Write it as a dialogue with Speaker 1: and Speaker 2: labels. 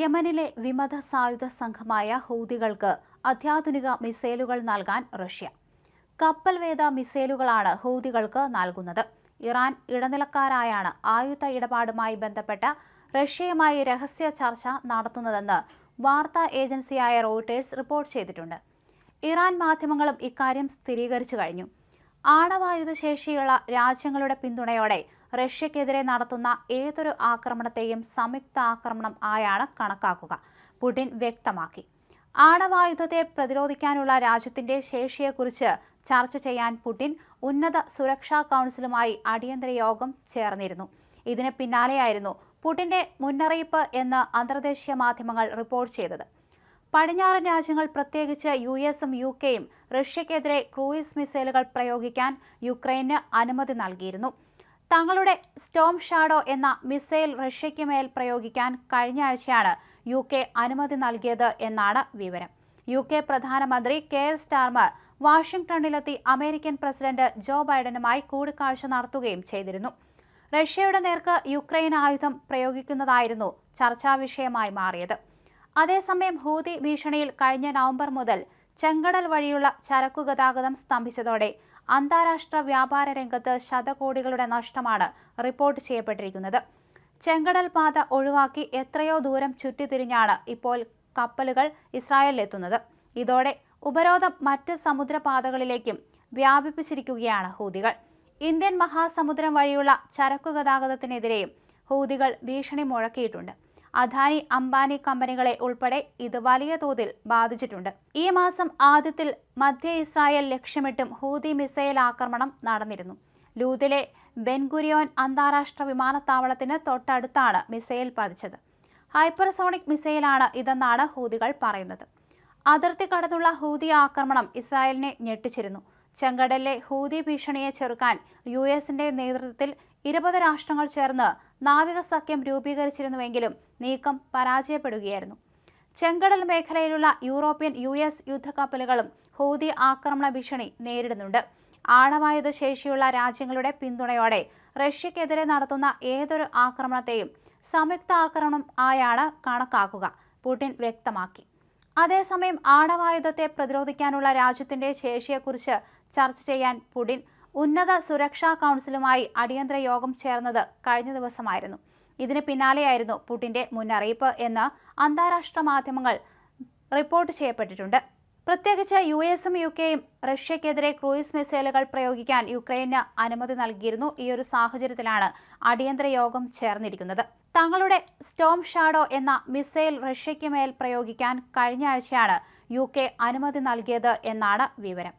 Speaker 1: യമനിലെ വിമത സായുധ സംഘമായ ഹൂതികൾക്ക് അത്യാധുനിക മിസൈലുകൾ നൽകാൻ റഷ്യ. കപ്പൽ വേദ മിസൈലുകളാണ് ഹൂതികൾക്ക് നൽകുന്നത്. ഇറാൻ ഇടനിലക്കാരായാണ് ആയുധ ഇടപാടുമായി ബന്ധപ്പെട്ട റഷ്യയുമായി രഹസ്യ ചർച്ച നടത്തുന്നതെന്ന് വാർത്താ ഏജൻസിയായ റോയിട്ടേഴ്സ് റിപ്പോർട്ട് ചെയ്തിട്ടുണ്ട്. ഇറാൻ മാധ്യമങ്ങളും ഇക്കാര്യം സ്ഥിരീകരിച്ചു കഴിഞ്ഞു. ആണവായുധ ശേഷിയുള്ള രാജ്യങ്ങളുടെ പിന്തുണയോടെ റഷ്യക്കെതിരെ നടത്തുന്ന ഏതൊരു ആക്രമണത്തെയും സംയുക്ത ആക്രമണം ആയാണ് കണക്കാക്കുക. പുടിൻ വ്യക്തമാക്കി. ആണവായുധത്തെ പ്രതിരോധിക്കാനുള്ള രാജ്യത്തിന്റെ ശേഷിയെക്കുറിച്ച് ചർച്ച ചെയ്യാൻ പുടിൻ ഉന്നത സുരക്ഷാ കൗൺസിലുമായി അടിയന്തര യോഗം ചേർന്നിരുന്നു. ഇതിന് പിന്നാലെയായിരുന്നു പുടിന്റെ മുന്നറിയിപ്പ് എന്ന് അന്തർദേശീയ മാധ്യമങ്ങൾ റിപ്പോർട്ട് ചെയ്തത്. പടിഞ്ഞാറൻ രാജ്യങ്ങൾ പ്രത്യേകിച്ച് യു എസും യു കെയും റഷ്യക്കെതിരെ ക്രൂയിസ് മിസൈലുകൾ പ്രയോഗിക്കാൻ യുക്രൈന് അനുമതി നൽകിയിരുന്നു. തങ്ങളുടെ സ്റ്റോം ഷാഡോ എന്ന മിസൈൽ റഷ്യയ്ക്ക് മേൽ പ്രയോഗിക്കാൻ കഴിഞ്ഞ ആഴ്ചയാണ് യു കെ അനുമതി നൽകിയത് എന്നാണ് വിവരം. യു കെ പ്രധാനമന്ത്രി കെയർ സ്റ്റാർമർ വാഷിംഗ്ടണിലെത്തി അമേരിക്കൻ പ്രസിഡന്റ് ജോ ബൈഡനുമായി കൂടിക്കാഴ്ച നടത്തുകയും ചെയ്തിരുന്നു. റഷ്യയുടെ നേർക്ക് യുക്രൈൻ ആയുധം പ്രയോഗിക്കുന്നതായിരുന്നു ചർച്ചാ വിഷയമായി മാറിയത്. അതേസമയം ഹൂതി ഭീഷണിയിൽ കഴിഞ്ഞ നവംബർ മുതൽ ചെങ്കടൽ വഴിയുള്ള ചരക്കു ഗതാഗതം സ്തംഭിച്ചതോടെ അന്താരാഷ്ട്ര വ്യാപാര രംഗത്ത് ശതകോടികളുടെ നഷ്ടമാണ് റിപ്പോർട്ട് ചെയ്യപ്പെട്ടിരിക്കുന്നത്. ചെങ്കടൽ പാത ഒഴിവാക്കി എത്രയോ ദൂരം ചുറ്റിത്തിരിഞ്ഞാണ് ഇപ്പോൾ കപ്പലുകൾ ഇസ്രായേലിലെത്തുന്നത്. ഇതോടെ ഉപരോധം മറ്റ് സമുദ്രപാതകളിലേക്കും വ്യാപിപ്പിച്ചിരിക്കുകയാണ് ഹൂതികൾ. ഇന്ത്യൻ മഹാസമുദ്രം വഴിയുള്ള ചരക്കു ഗതാഗതത്തിനെതിരെയും ഹൂതികൾ ഭീഷണി മുഴക്കിയിട്ടുണ്ട്. അദാനി അംബാനി കമ്പനികളെ ഉൾപ്പെടെ ഇത് വലിയ തോതിൽ ബാധിച്ചിട്ടുണ്ട്. ഈ മാസം ആദ്യത്തിൽ മധ്യ ഇസ്രായേൽ ലക്ഷ്യമിട്ടും ഹൂതി മിസൈൽ ആക്രമണം നടന്നിരുന്നു. ലൂതിലെ ബെൻഗുരിയോൻ അന്താരാഷ്ട്ര വിമാനത്താവളത്തിന് തൊട്ടടുത്താണ് മിസൈൽ പതിച്ചത്. ഹൈപ്പർസോണിക് മിസൈലാണ് ഇതെന്നാണ് ഹൂതികൾ പറയുന്നത്. അതിർത്തി കടന്നുള്ള ഹൂതി ആക്രമണം ഇസ്രായേലിനെ ഞെട്ടിച്ചിരുന്നു. ചെങ്കടലിലെ ഹൂതി ഭീഷണിയെ ചെറുക്കാൻ യു എസിന്റെ നേതൃത്വത്തിൽ ഇരുപത് രാഷ്ട്രങ്ങൾ ചേർന്ന് നാവിക സഖ്യം രൂപീകരിച്ചിരുന്നുവെങ്കിലും നീക്കം പരാജയപ്പെടുകയായിരുന്നു. ചെങ്കടൽ മേഖലയിലുള്ള യൂറോപ്യൻ യു എസ് യുദ്ധക്കപ്പലുകളും ഹൂതി ആക്രമണ ഭീഷണി നേരിടുന്നുണ്ട്. ആണവായുധ ശേഷിയുള്ള രാജ്യങ്ങളുടെ പിന്തുണയോടെ റഷ്യക്കെതിരെ നടത്തുന്ന ഏതൊരു ആക്രമണത്തെയും സംയുക്ത ആക്രമണം ആയാണ് കണക്കാക്കുക പുടിൻ വ്യക്തമാക്കി. അതേസമയം ആണവായുധത്തെ പ്രതിരോധിക്കാനുള്ള രാജ്യത്തിന്റെ ശേഷിയെക്കുറിച്ച് ചർച്ച ചെയ്യാൻ പുടിൻ ഉന്നത സുരക്ഷാ കൗൺസിലുമായി അടിയന്തര യോഗം ചേർന്നത് കഴിഞ്ഞ ദിവസമായിരുന്നു. ഇതിന് പിന്നാലെയായിരുന്നു പുടിന്റെ മുന്നറിയിപ്പ് എന്ന് അന്താരാഷ്ട്ര മാധ്യമങ്ങൾ റിപ്പോർട്ട് ചെയ്യപ്പെട്ടിട്ടുണ്ട്. പ്രത്യേകിച്ച് യു എസും യു കെയും റഷ്യക്കെതിരെ ക്രൂയിസ് മിസൈലുകൾ പ്രയോഗിക്കാൻ യുക്രൈന് അനുമതി നൽകിയിരുന്നു. ഈ ഒരു സാഹചര്യത്തിലാണ് അടിയന്തര യോഗം ചേർന്നിരിക്കുന്നത്. തങ്ങളുടെ സ്റ്റോം ഷാഡോ എന്ന മിസൈൽ റഷ്യയ്ക്ക് മേൽ പ്രയോഗിക്കാൻ കഴിഞ്ഞ ആഴ്ചയാണ് യു കെ അനുമതി നൽകിയത് എന്നാണ് വിവരം.